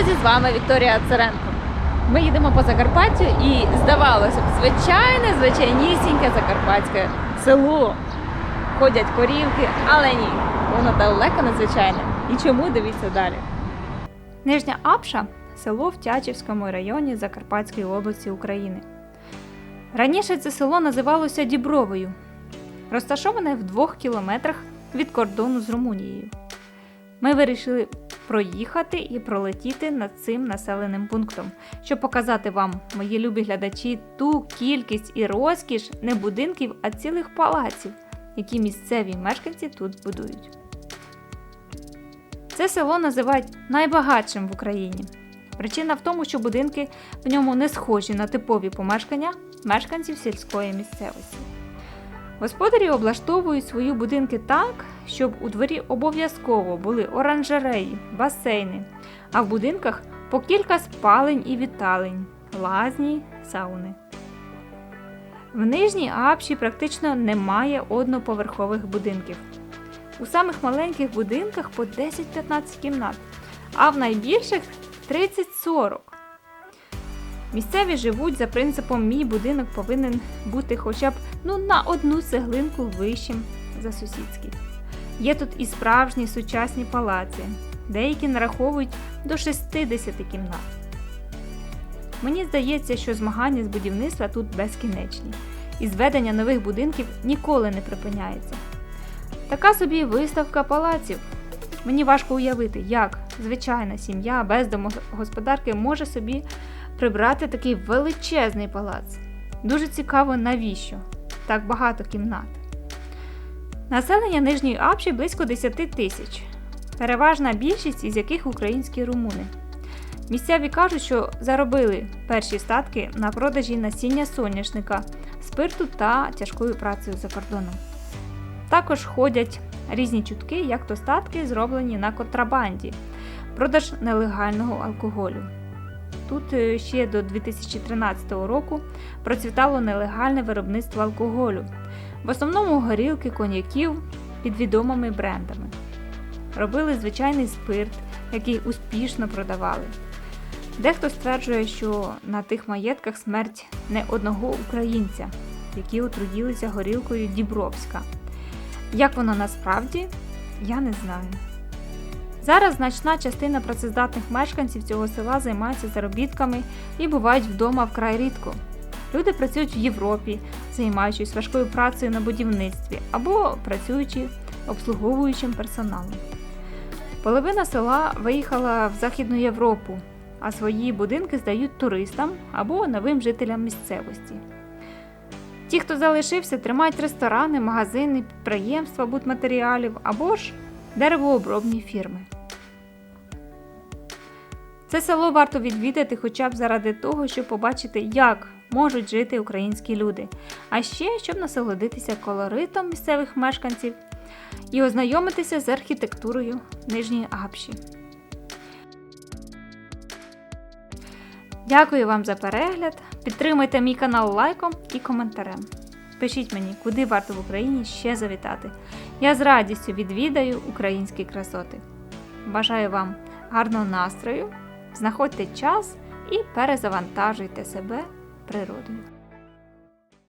друзі, з вами Вікторія Царенко. Ми їдемо по Закарпаттю і здавалося б, звичайне, звичайнісіньке закарпатське село. Ходять корівки, але ні, воно далеко надзвичайне. І чому дивіться далі? Нижня Апша село в Тячівському районі Закарпатської області України. Раніше це село називалося Дібровою, розташоване в двох кілометрах від кордону з Румунією. Ми вирішили проїхати і пролетіти над цим населеним пунктом, щоб показати вам, мої любі глядачі, ту кількість і розкіш не будинків, а цілих палаців, які місцеві мешканці тут будують. Це село називають найбагатшим в Україні. Причина в тому, що будинки в ньому не схожі на типові помешкання мешканців сільської місцевості. Господарі облаштовують свої будинки так, щоб у дворі обов'язково були оранжереї, басейни, а в будинках по кілька спалень і віталень, лазні, сауни. В нижній Апші практично немає одноповерхових будинків. У самих маленьких будинках по 10-15 кімнат, а в найбільших 30-40. Місцеві живуть за принципом мій будинок повинен бути хоча б ну, на одну цеглинку вищим за сусідський. Є тут і справжні сучасні палаци, деякі нараховують до 60 кімнат. Мені здається, що змагання з будівництва тут безкінечні, і зведення нових будинків ніколи не припиняється. Така собі виставка палаців. Мені важко уявити, як звичайна сім'я без домогосподарки може собі прибрати такий величезний палац. Дуже цікаво, навіщо так багато кімнат. Населення Нижньої Апші близько 10 тисяч, переважна більшість із яких українські румуни. Місцеві кажуть, що заробили перші статки на продажі насіння соняшника, спирту та тяжкою працею за кордоном. Також ходять різні чутки, як то статки зроблені на контрабанді, продаж нелегального алкоголю. Тут е, ще до 2013 року процвітало нелегальне виробництво алкоголю, в основному горілки коньяків під відомими брендами. Робили звичайний спирт, який успішно продавали. Дехто стверджує, що на тих маєтках смерть не одного українця, які отруїлися горілкою Дібровська. Як воно насправді, я не знаю. Зараз значна частина працездатних мешканців цього села займаються заробітками і бувають вдома вкрай рідко. Люди працюють в Європі, займаючись важкою працею на будівництві або працюючи обслуговуючим персоналом. Половина села виїхала в Західну Європу, а свої будинки здають туристам або новим жителям місцевості. Ті, хто залишився, тримають ресторани, магазини, підприємства будматеріалів або ж деревообробні фірми. Це село варто відвідати хоча б заради того, щоб побачити, як можуть жити українські люди, а ще щоб насолодитися колоритом місцевих мешканців і ознайомитися з архітектурою Нижньої Апші. Дякую вам за перегляд. Підтримуйте мій канал лайком і коментарем. Пишіть мені, куди варто в Україні ще завітати. Я з радістю відвідаю українські красоти. Бажаю вам гарного настрою, знаходьте час і перезавантажуйте себе природою.